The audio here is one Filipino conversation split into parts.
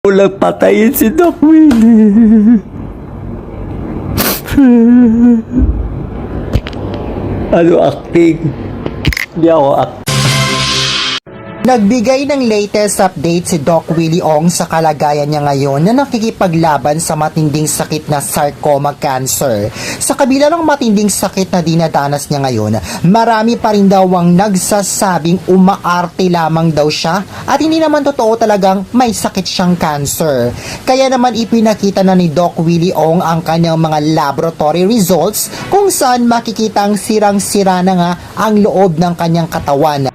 Walang patayin si Doc Willie. ano acting? Hindi ako acting. Nagbigay ng latest update si Doc Willie Ong sa kalagayan niya ngayon na nakikipaglaban sa matinding sakit na sarcoma cancer. Sa kabila ng matinding sakit na dinadanas niya ngayon, marami pa rin daw ang nagsasabing umaarte lamang daw siya at hindi naman totoo talagang may sakit siyang cancer. Kaya naman ipinakita na ni Doc Willie Ong ang kanyang mga laboratory results kung saan makikita ang sirang-sira na nga ang loob ng kanyang katawan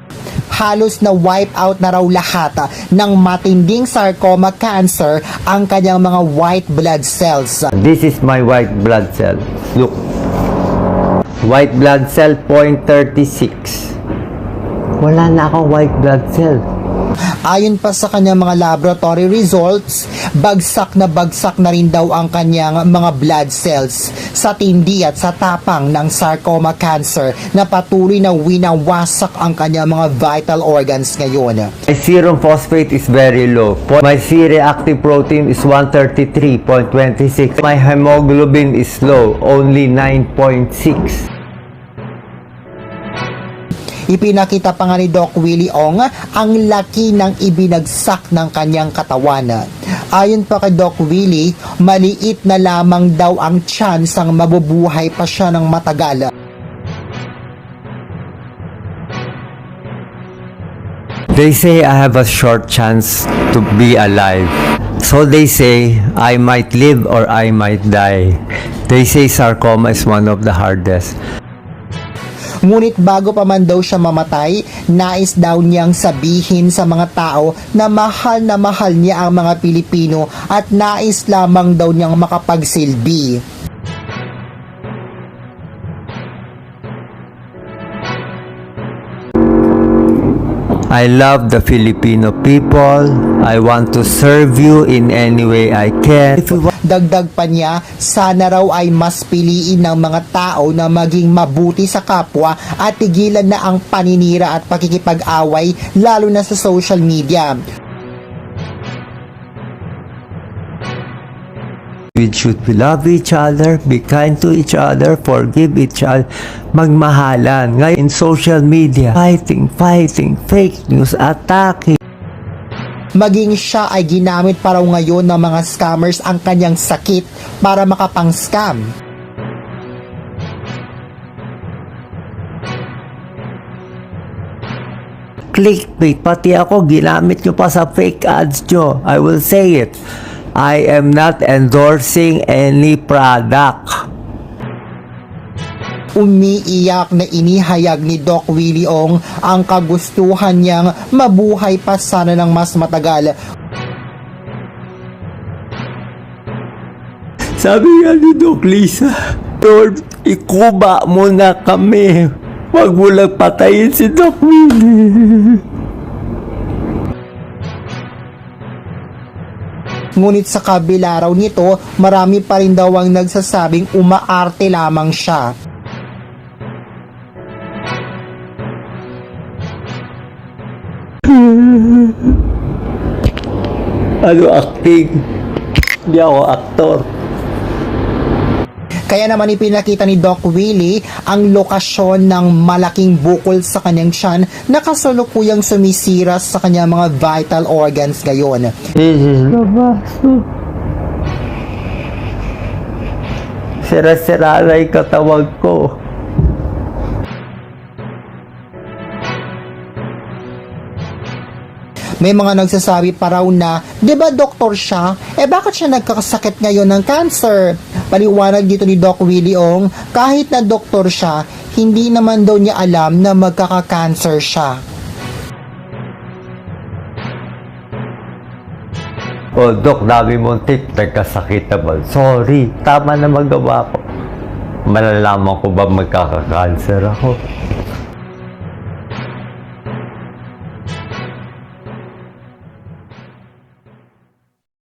halos na wipe out na raw lahat ah, ng matinding sarcoma cancer ang kanyang mga white blood cells. This is my white blood cell. Look. White blood cell 0.36. Wala na akong white blood cell. Ayon pa sa kanyang mga laboratory results, bagsak na bagsak na rin daw ang kanyang mga blood cells sa tindi at sa tapang ng sarcoma cancer na patuloy na winawasak ang kanyang mga vital organs ngayon. My serum phosphate is very low. My C-reactive protein is 133.26. My hemoglobin is low, only 9.6. Ipinakita pa nga ni Doc Willie Ong ang laki ng ibinagsak ng kanyang katawan. Ayon pa kay Doc Willie, maliit na lamang daw ang chance ang mabubuhay pa siya ng matagal. They say I have a short chance to be alive. So they say I might live or I might die. They say sarcoma is one of the hardest. Ngunit bago pa man daw siya mamatay, nais daw niyang sabihin sa mga tao na mahal na mahal niya ang mga Pilipino at nais lamang daw niyang makapagsilbi. I love the Filipino people. I want to serve you in any way I can. If you Dagdag pa niya, sana raw ay mas piliin ng mga tao na maging mabuti sa kapwa at tigilan na ang paninira at pakikipag-away lalo na sa social media. We should love each other, be kind to each other, forgive each other, magmahalan. Ngayon, in social media, fighting, fighting, fake news, attacking. Maging siya ay ginamit pa raw ngayon ng mga scammers ang kanyang sakit para makapang-scam. Clickbait, pati ako, ginamit nyo pa sa fake ads nyo. I will say it. I am not endorsing any product. Umiiyak na inihayag ni Doc Willie Ong ang kagustuhan niyang mabuhay pa sana ng mas matagal Sabi nga ni Doc Lisa, Lord, ikuba mo na kami. Huwag mo lang patayin si Doc Willie. Ngunit sa kabila raw nito, marami pa rin daw ang nagsasabing umaarte lamang siya. Ano acting? Hindi ako aktor. Kaya naman ipinakita ni Doc Willie ang lokasyon ng malaking bukol sa kanyang tiyan na kasalukuyang sumisira sa kanyang mga vital organs ngayon. This is the baso. Sira-sira na katawag ko. May mga nagsasabi pa raw na, di ba doktor siya? Eh bakit siya nagkakasakit ngayon ng cancer? Paliwanag dito ni Doc Willie Ong, kahit na doktor siya, hindi naman daw niya alam na magkaka-cancer siya. Oh, Dok, dami mong tip. Nagkasakit naman. Sorry, tama na magawa ko. Malalaman ko ba magkaka-cancer ako?